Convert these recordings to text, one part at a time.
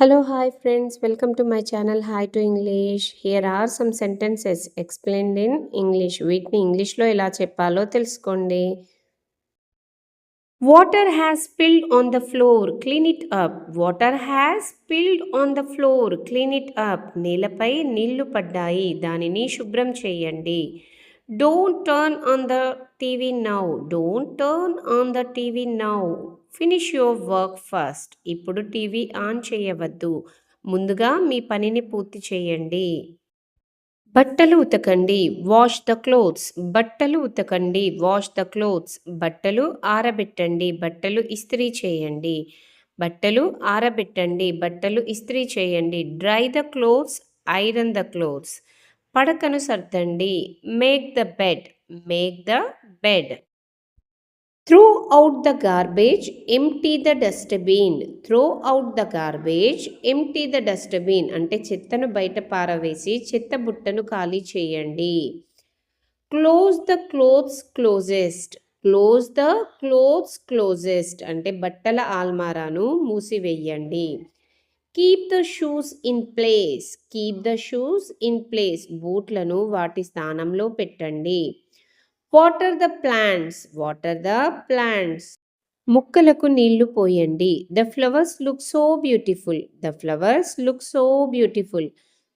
Hello hi friends welcome to my channel hi to English here are some sentences explained in English వీటిని ఇంగ్లీష్లో ఎలా చెప్పాలో తెలుసుకోండి. Water has spilled on the floor clean it up water has spilled on the floor clean it up నేలపై నీళ్ళు పడ్డాయి. దానిని శుభ్రం చేయండి. Don't turn on the TV now don't turn on the TV now finish your work first ఇప్పుడు TV on చేయవద్దు. ముందుగా మీ పనిని పూర్తి చేయండి. బట్టలు ఉతకండి. వాష్ ద క్లోత్స్ బట్టలు ఉతకండి. వాష్ ద క్లోత్స్ బట్టలు ఆరబెట్టండి. బట్టలు ఇస్త్రీ చేయండి. బట్టలు ఆరబెట్టండి. బట్టలు ఇస్త్రీ చేయండి. Dry the clothes iron the clothes పడకను సర్దండి make the bed. Make the bed. Throw out the garbage empty the dustbin. Throw out the garbage empty the dustbin. అంటే చెత్తను బయట పారవేసి చెత్త బుట్టను ఖాళీ చేయండి. Close the clothes closet. Close the clothes closet. అంటే బట్టల ఆల్మారాను మూసివేయండి. Keep the shoes in place keep the shoes in place బూట్లను వాటి స్థానంలో పెట్టండి. Water the plants water the plants మొక్కలకు నీళ్ళు పోయండి. The flowers look so beautiful the flowers look so beautiful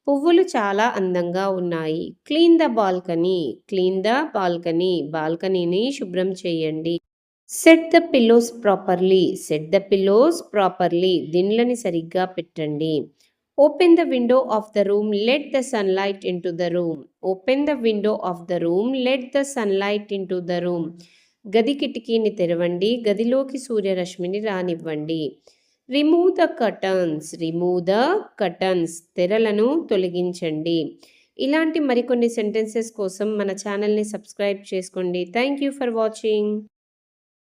పువ్వులు చాలా అందంగా ఉన్నాయి. Clean the balcony clean the balcony బాల్కనీని శుభ్రం చేయండి. Set the pillows properly set the pillows properly దిండ్లని సరిగ్గా పెట్టండి open the window of the room let the sunlight into the room open the window of the room let the sunlight into the room గది కిటికీని తెరవండి గదిలోకి సూర్యరశ్మిని రానివ్వండి remove the curtains remove the curtains తెరలను తొలగించండి ఇలాంటి మరికొన్ని సెంటెన్సెస్ కోసం మన ఛానల్ని సబ్స్క్రైబ్ చేసుకోండి థ్యాంక్ యూ ఫర్ వాచింగ్